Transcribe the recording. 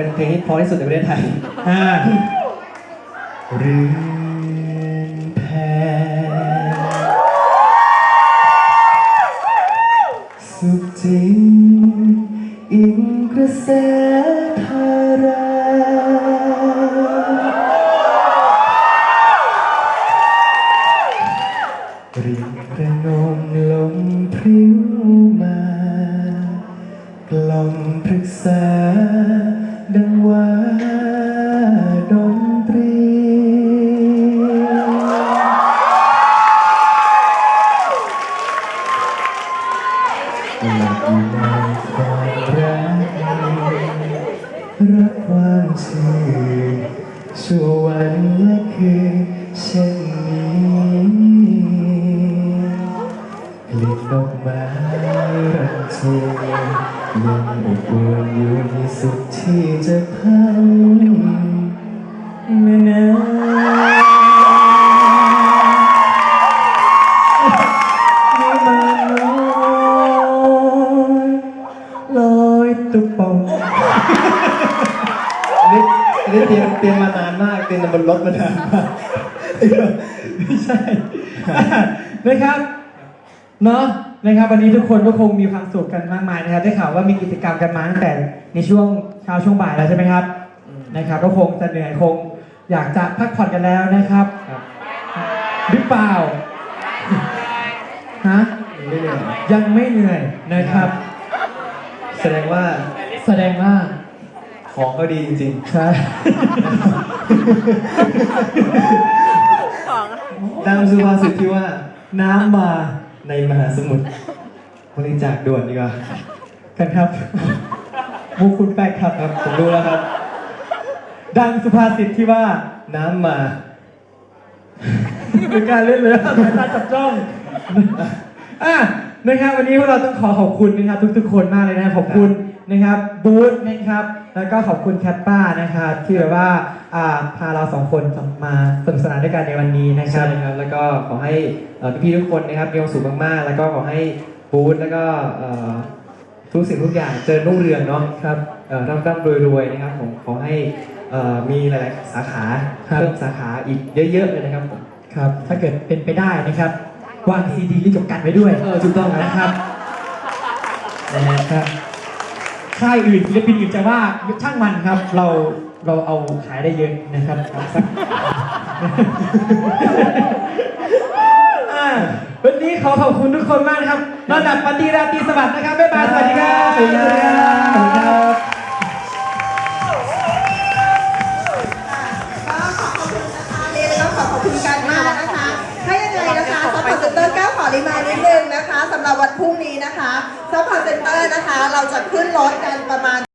เป็นเพลงที่เพราะที่สุดในประเทศไทยอ่าเรือแพสุขจริง อิงกระแสธาราริงระนมลมพริ้วมา กล่อมปรึกษา วันและคืนเช่นนี้กลิ่นดอกไม้รันเชยยังอบอวลอยู่ในสุดที่จะพันไม่นานมีมาน้อยลอยตุกปอง นนี้อันนี้เตรียมเตรียมมานานมากเตรียมบนรถมานานมากไม่ใช่นะครับเนาะนะครับวันนี้ทุกคนก็คงมีความสุขกันมากมายนะครับได้ข่าวว่ามีกิจกรรมกันมาตั้งแต่ในช่วงเช้าช่วงบ่ายแล้วใช่ไหมครับนะครับก็คงจะเหนื่อยคงอยากจะพักผ่อนกันแล้วนะครับครับหรือเปล่าฮะไม่เหนื่อยยังไม่เหนื่อยนะครับ แสดงว่าแสดงว่า ของเขาดีจริงใช่ๆตามสุภาษิตที่ว่า น้ำมาในมหาสมุทรบริจาคด่วนดีกว่ากันครับมุกคุณแป๊กครับครับ ผมรู้แล้วครับ ดังสุภาษิตที่ว่า น้ำมาเป็นการเล่นเลยสายตาจับจ้องอะนะครับวันนี้พวกเราต้องขอขอบคุณนะครับทุกๆคนมากเลยนะครับขอบคุณ นะครับบูธนะครับแล้วก็ขอบคุณแคปป้านะครับที่แบบว่าอ่าพาเราสองคนมาสนุกสนานด้วยกันในวันนี้นะคใช่รับครับ แล้วก็ขอให้เอ่อพี่ๆทุกคนนะครับมีความสุขมากๆ แล้วก็ขอให้บูธแล้วก็เอ่อทุกสิ่งทุกอย่างเจริญรุ่งเรืองเนาะครับเอ่อร่ำร่ำรวยรวยๆนะครับผมขอให้เอ่อมีหลายๆสาขาครับ เพิ่มสาขาอีกเยอะๆเลยนะครับผมครับถ้าเกิดเป็นไปได้นะครับวางซีดีลิจบกันไว้ด้วยเออถูกต้องครับ นะครับนะฮะครับ ค่ายอื่นศิลปินอื่นจะว่าช่างมันครับ เราเราเอาขายได้เยอะนะครับครับสักอ่าวันนี้ขอขอบคุณทุกคนมากนะครับระดับปฏิราตรีสวัสดิ์นะครับบ๊ายบายสวัสดีครับ พรุ่งนี้นะคะซัพพอร์ตเซ็นเตอร์นะคะ เราจะขึ้นรถกันประมาณ